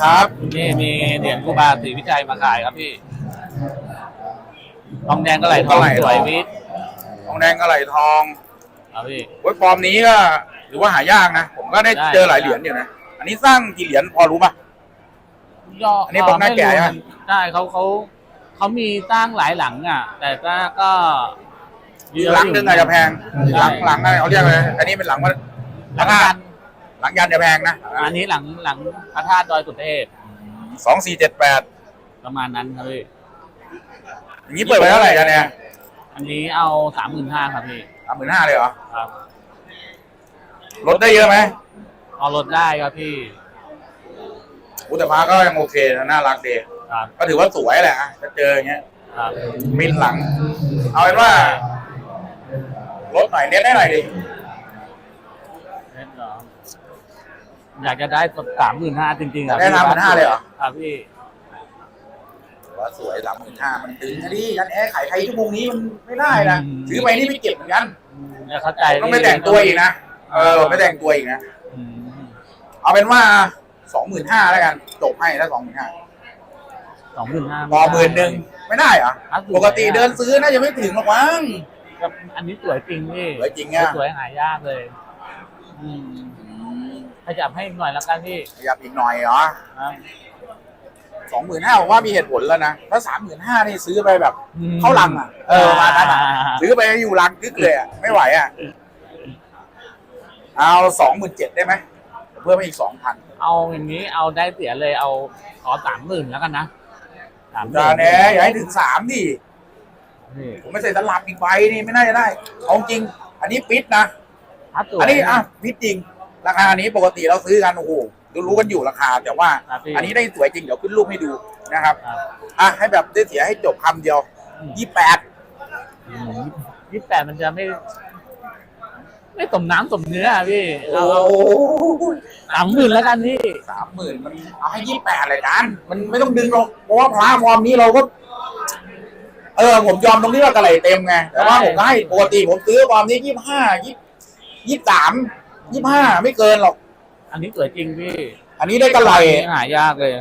ครับนี่มีเหรียญครูบาศรีวิจัยมาขายครับพี่ทองแดงก็ไหลทองสวยวิทย์ทองแดงกระไหลทองครับพี่เว้ยฟอร์มนี้ก็ถือว่าหายากนะผมก็ได้ได้เจอหลายเหรียญอยู่นะอันนี้สร้างกี่เหรียญพอรู้ป่ะย่ออันนี้บอกหน้าแก่ใช่ไหมใช่เขาเขาเขามีสร้างหลายหลังอะ แต่ก็ก็เยอะหลังหนึงอาจจะแพงใช่หลังหลังอะไรเขาเรียกอะไรอันนี้เป็นหลังว่าหลังกัน หลังยันจะแพงนะอันนี้หลังหลังพระธาตุดอยสุเทพสองสี่เจ็ดแปดประมาณนั้นครับพี่อย่างนี้เปิดไปเท่าไหร่กันเนี่ยอันนี้เอาสามหมื่นห้าครับพี่สามหมื่นห้าเลยเหรอครับลดได้เยอะไหมเอาลดได้ครับพี่อุยแตมาก็ยังโอเคนะน่ารักดีครับก็ถือว่าสวยแหละจะเจออย่างเงี้ยครับมินหลัง เอาเป็นว่าลดหน่อยเน้นให้หน่อยดิ เล่นเหรอ อยากจะได้สามหมื่นห้าจริงๆครับได้สามหมื่นห้าเลยเหรอ ครับพี่ว่าสวยสามหมื่นห้ามันตึงนะดิยันแอร์ขายใครชั่วโมงนี้มันไม่ได้นะซื้อไปนี่ไม่เก็บเหมือนกันเนี่ยเข้าใจต้องไปแต่งตัวอีกนะเออไม่แต่งตัวอีกนะอืมเอาเป็นว่าสองหมื่นห้าแล้วกันจบให้แล้วสองหมื่นห้าสองหมื่นห้าพอหมื่นหนึ่งไม่ได้เหรอครับปกติเดินซื้อน่าจะไม่ถึงหรอกมั้งครับอันนี้สวยจริงพี่สวยจริงอะ สวยหายากเลย อืม ขยับให้อีกหน่อยแล้วกันพี่ขยับอีกหน่อยเหรอครับสองหมื่นห้าผมว่ามีเหตุผลแล้วนะถ้าสามหมื่นห้านี่ซื้อไปแบบ อืม เข้าลังอะ เออประมาณนั้นอะซื้อไปอยู่ลังกึกเลยอะ ไม่ไหวอะ เอาสองหมื่นเจ็ดได้ไหมเพิ่มไปอีกสองพันเอาอย่างนี้เอาได้เสียเลยเอาขอสามหมื่นแล้วกันนะสามหมื่จานแหนอย่าให้ถึงสามดิ นี่ผมไม่ใส่ตลับอีกใบนี่ไม่น่าจะได้ เอาจริง อันนี้ปิดนะถ้าสวยอันนี้อะปิดจริง ราคานี้ปกติเราซื้อกันโอ้โหรู้กันอยู่ราคา แต่ว่า ครับพี่ อันนี้ได้สวยจริงเดี๋ยวขึ้นรูปให้ดูนะครับครับอะให้แบบได้เสียให้จบคำเดียวยี่แปดยี่สิบแปดมันจะไม่ ไม่สมน้ำสมเนื้ออะพี่โอ้เอาสามหมื่นแล้วกันพี่สามหมื่นมันเอาให้ยี่แปดเลยกันมันไม่ต้องดึงหรอกเพราะว่าพระฟอร์มนี้เราก็ เออ ผมยอมตรงที่ว่ากระไหลเต็มไงแต่ว่าผมก็ให้ปกติผมซื้อฟอร์มนี้ยี่ห้ายี่ยี่สาม ยี่ห้าไม่เกินหรอก อันนี้สวยจริงพี่อันนี้ได้กระไหลอันนี้หายากเลย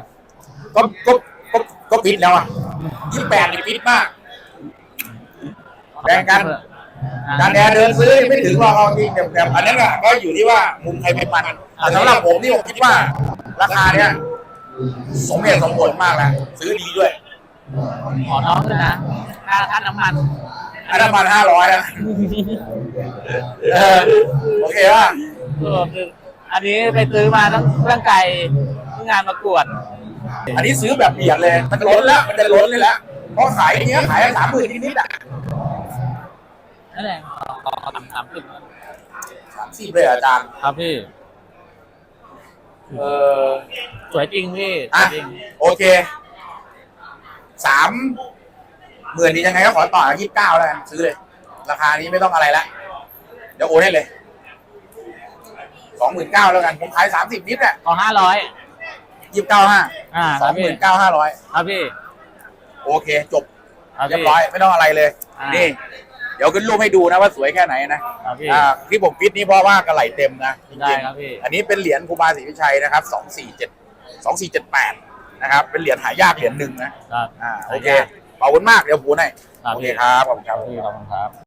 ก็ก็ก็ก็ปิดแล้วอะยี่แปดนี่ปิดมากแบ่งกันการแอร์เดินซื้อไม่ถึงหรอกเอาจริงแต่แต่อันนั้นอะก็อยู่ที่ว่ามุมใครไม่มันแต่สำหรับผมนี่ผมคิดว่า ราคาเนี้ยสมเหตุสมผลมากนะซื้อดีด้วยขอน้องด้วยนะค่าค่าน้ำมันอันนั้นพันห้าร้อยนะเออโอเคป่ะ เออคืออันนี้ไปซื้อมาต้องเครื่องไก่ที่งานประกวด อันนี้ซื้อแบบเบียดเลย มันล้นแล้วมันจะล้นเลยแล้วเพราะขายอย่างเงี้ยขายสามหมื่นนิดๆอะนั่นแหละขอสามสามสิบสามสิบเลยเหรออาจารย์ ครับพี่ เออสวยจริงพี่สอะวยจริงโอเคสามหมื่นนี้ยังไงก็ขอต่อยี่สิบเก้าแล้วกันซื้อเลย ราคานี้ไม่ต้องอะไรละเดี๋ยวโอนให้เลย สองหมื่นเก้าแล้วกันผมขายสามสิบนิดแหละขอห้าร้อยยี่สิบเก้าห้าอ่าสคอรังบหพี่มื่นเก้าห้าร้อยครับพี่โอเค จบครับเรียบพี่ ร้อยไม่ต้องอะไรเลย อ่านี่ นี่ เดี๋ยวขึ้นรูปให้ดูนะว่าสวยแค่ไหนนะครับพี่ อ่าที่ผมฟิตนี่เพราะว่ากระไหลเต็มนะจได้ริงครับพี่ ๆอันนี้เป็นเหรียญครูบาศรีวิชัยนะครับสองสี่เจ็ดสองสี่เจ็ดแปดนะครับเป็นเหรียญหายากเหรียญหนึ่งนะครับ อ่าโอเคขอบคุณมากเดี๋ยวผูให้ครับโอเคพี่ ครับขอบคุณคครัรับบพี่ขอบคุณครับ